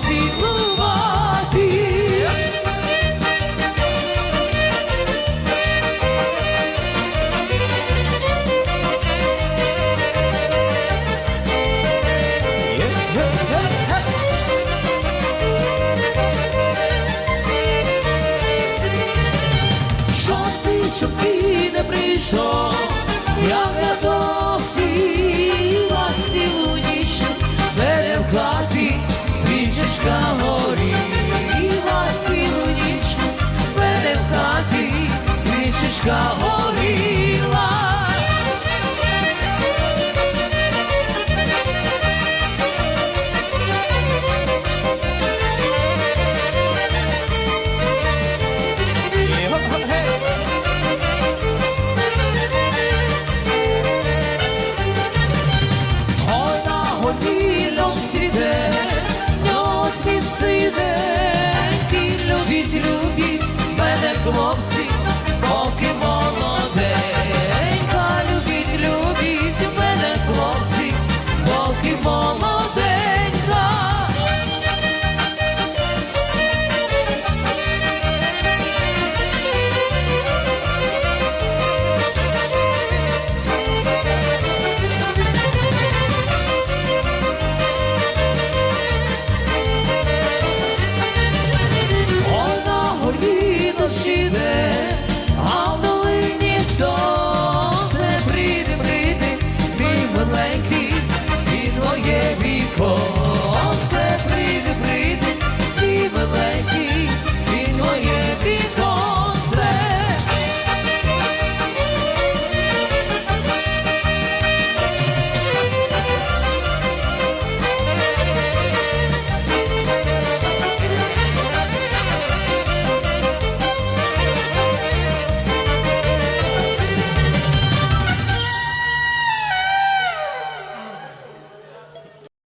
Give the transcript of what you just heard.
поцілувати. Що ти, що ти не прийшов, я готов ті. Oh. home.